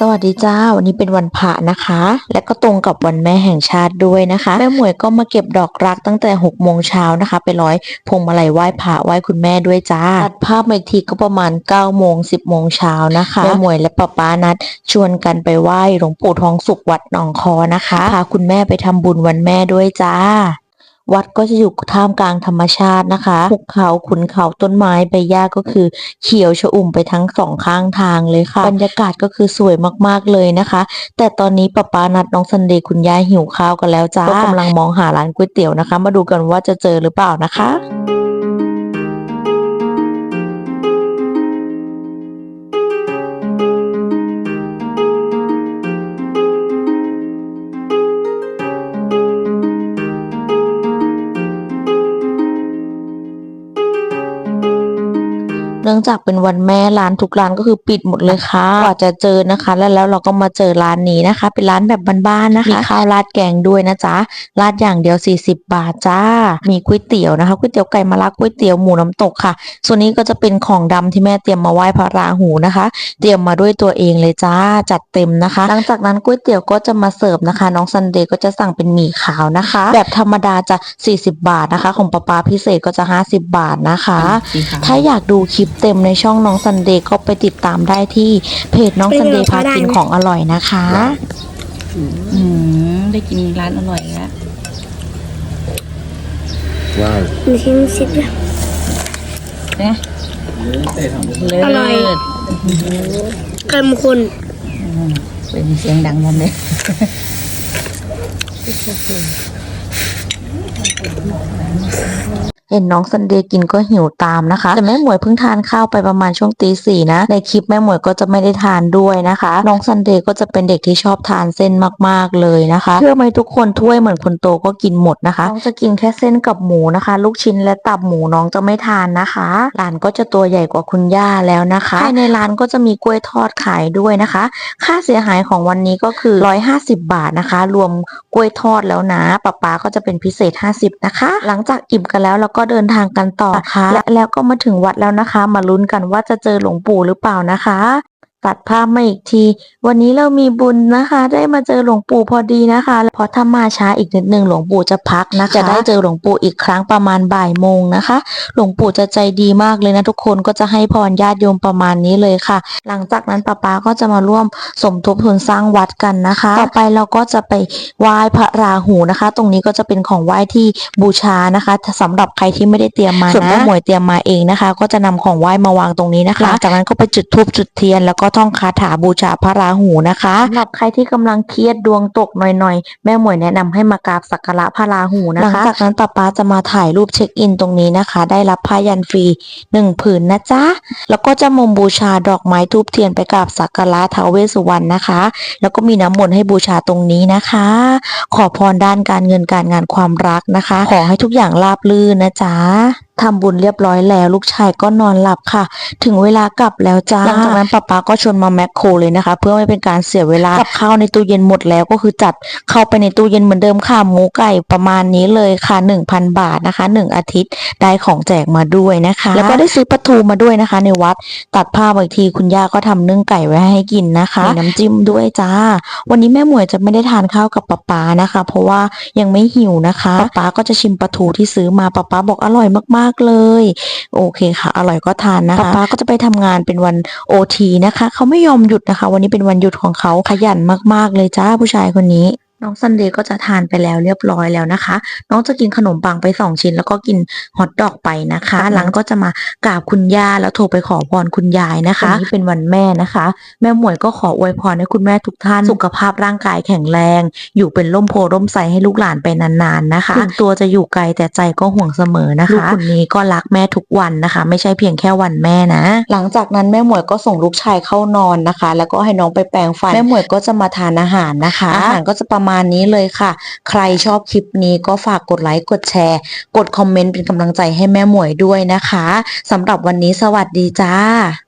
สวัสดีจ้าวันนี้เป็นวันพระนะคะ และก็ตรงกับวันแม่แห่งชาติด้วยนะคะ แม่หมวยก็มาเก็บดอกรักตั้งแต่6กโมงเช้านะคะ ไปร้อยพวงมาลัยไหว้พระไหว้คุณแม่ด้วยจ้าตัดภาพมาทีก็ประมาณ9ก้าโมงสิบโมงเช้านะคะแม่หมวยและป้าป้านัด ชวนกันไปไหว้หลวงปู่ทองสุขวัดหนองคอนะคะพาคุณแม่ไปทำบุญวันแม่ด้วยจ้า วัดก็จะอยู่ท่ามกลางธรรมชาตินะคะภูเขาขุนเขาต้นไม้ใบหญ้าก็คือเขียวชอุ่มไปทั้งสองข้างทางเลยค่ะ บรรยากาศก็คือสวยมากๆเลยนะคะ แต่ตอนนี้ป้าป้านัดน้องซันเดย์คุณยายหิวข้าวกันแล้วจ้าก็กำลังมองหาร้านก๋วยเตี๋ยวนะคะ มาดูกันว่าจะเจอหรือเปล่านะคะ เนื่องจากเป็นวันแม่ร้านทุกร้านก็คือปิดหมดเลยค่ะกว่าจะเจอนะคะ แล้วแล้วเราก็มาเจอร้านนี้นะคะ เป็นร้านแบบบ้านๆนะคะมีข้าวราดแกงด้วยนะจ๊ะราดอย่างเดียว 40 บาทจ้า มีก๋วยเตี๋ยวนะคะก๋วยเตี๋ยวไก่มะระก๋วยเตี๋ยวหมูน้ำตกค่ะ ส่วนนี้ก็จะเป็นของดำที่แม่เตรียมมาไหว้พระราหูนะคะ เตรียมมาด้วยตัวเองเลยจ้าจัดเต็มนะคะ หลังจากนั้นก๋วยเตี๋ยวก็จะมาเสิร์ฟนะคะ น้องซันเดย์ก็จะสั่งเป็นหมี่ขาวนะคะ แบบธรรมดาจะ 40 บาทนะคะ ของป๊าป๊าพิเศษก็จะ 50 บาทนะคะ ถ้าอยากดูคลิปเต็มในช่องน้องซันเดย์ก็ไปติดตามได้ที่เพจน้องซันเดย์พากินของอร่อยนะคะ อืมได้กินร้านอร่อยแล้วว้าวหนูชิมสิบนะนะเลิอร่อยศเค็มข้นเป็นเสียงดังหมดเลย เห็นน้องซันเดย์กินก็หิวตามนะคะ แต่แม่หมวยเพิ่งทานข้าวไปประมาณช่วงตีสี่นะ ในคลิปแม่หมวยก็จะไม่ได้ทานด้วยนะคะ น้องซันเดย์ก็จะเป็นเด็กที่ชอบทานเส้นมากๆเลยนะคะเชื่อไหมทุกคนถ้วยเหมือนคนโตก็กินหมดนะคะ น้องจะกินแค่เส้นกับหมูนะคะ ลูกชิ้นและตับหมูน้องจะไม่ทานนะคะ หลานก็จะตัวใหญ่กว่าคุณย่าแล้วนะคะภายในร้านก็จะมีกล้วยทอดขายด้วยนะคะ ค่าเสียหายของวันนี้ก็คือ 150 บาทนะคะ รวมกล้วยทอดแล้วนะป๊าป๊าก็จะเป็นพิเศษ 50 นะคะ หลังจากอิ่มกันแล้วเราก็เดินทางกันต่อค่ะและแล้วก็มาถึงวัดแล้วนะคะ มาลุ้นกันว่าจะเจอหลวงปู่หรือเปล่านะคะ ตัดภาพมาอีกที วันนี้เรามีบุญนะคะ ได้มาเจอหลวงปู่พอดีนะคะเพราะถ้ามาช้าอีกนิดนึงหลวงปู่จะพักนะคะจะได้เจอหลวงปู่อีกครั้งประมาณบ่ายโมงนะคะ หลวงปู่จะใจดีมากเลยนะทุกคนก็จะให้พรญาติโยมประมาณนี้เลยค่ะ หลังจากนั้นป้าป๊าก็จะมาร่วมสมทบทุนสร้างวัดกันนะคะ ต่อไปเราก็จะไปไหว้พระราหูนะคะ ตรงนี้ก็จะเป็นของไหว้ที่บูชานะคะสำหรับใครที่ไม่ได้เตรียมมาส่วนแม่หมวยเตรียมมาเองนะคะ ก็จะนำของไหว้มาวางตรงนี้นะคะหลังจากนั้นก็ไปจุดธูปจุดเทียนแล้วก็ท่องคาถาบูชาพระราหูนะคะสำหรับใครที่กำลังเครียดดวงตกหน่อยๆ แม่หมวยแนะนำให้มากราบสักการะพระราหูนะคะ หลังจากนั้นป้าป๊าจะมาถ่ายรูปเช็คอินตรงนี้นะคะ ได้รับผ้ายันฟรีหนึ่งผืนนะจ๊ะ แล้วก็จะมมบูชาดอกไม้ทูบเทียนไปกราบสักการะท้าวเวสสุวรรณนะคะ แล้วก็มีน้ำมนต์ให้บูชาตรงนี้นะคะ ขอพรด้านการเงินการงานความรักนะคะ ขอให้ทุกอย่างราบรื่นนะจ๊ะ ทำบุญเรียบร้อยแล้วลูกชายก็นอนหลับค่ะ ถึงเวลากลับแล้วจ้าหลังจากนั้นป๊าป๊าก็ชวนมาแมคโครเลยนะคะ เพื่อไม่เป็นการเสียเวลากับข้าวในตู้เย็นหมดแล้วก็คือจัดเข้าไปในตู้เย็นเหมือนเดิมค่ะหมูไก่ประมาณนี้เลยค่ะ 1,000 บาทนะคะหนึ่งอาทิตย์ได้ของแจกมาด้วยนะคะ แล้วก็ได้ซื้อปลาทูมาด้วยนะคะ ในวัดตัดภาพอีกทีคุณย่าก็ทำนึ่งไก่ไว้ให้กินนะคะมีน้ำจิ้มด้วยจ้า วันนี้แม่หมวยจะไม่ได้ทานข้าวกับป๊าป๊านะคะ เพราะว่ายังไม่หิวนะคะป๊าป๊าก็จะชิมปลาทูที่ซื้อมาป๊าป๊าบอกอร่อยมากๆเลย โอเคค่ะ อร่อยก็ทานนะคะป๊าก็จะไปทำงานเป็นวันโอทีนะคะ เขาไม่ยอมหยุดนะคะ วันนี้เป็นวันหยุดของเขาขยันมากๆเลยจ้าผู้ชายคนนี้ น้องซันเดย์ก็จะทานไปแล้วเรียบร้อยแล้วนะคะ น้องจะกินขนมปังไปสองชิ้น แล้วก็กินฮอทดอกไปนะคะ หลังก็จะมากราบคุณย่าแล้วโทรไปขอพรคุณยายนะคะวันนี้เป็นวันแม่นะคะ แม่หมวยก็ขออวยพรให้คุณแม่ทุกท่าน สุขภาพร่างกายแข็งแรง อยู่เป็นร่มโพร่มไทรให้ลูกหลานไปนานๆนะคะถึงตัวจะอยู่ไกลแต่ใจก็ห่วงเสมอนะคะลูกคนนี้ก็รักแม่ทุกวันนะคะ ไม่ใช่เพียงแค่วันแม่นะ หลังจากนั้นแม่หมวยก็ส่งลูกชายเข้านอนนะคะ แล้วก็ให้น้องไปแปรงฟันแม่หมวยก็จะมาทานอาหารนะคะอาหารก็จะประมาณนี้เลยค่ะ ใครชอบคลิปนี้ก็ฝากกดไลค์กดแชร์ กดคอมเมนต์เป็นกำลังใจให้แม่หมวยด้วยนะคะสำหรับวันนี้สวัสดีจ้า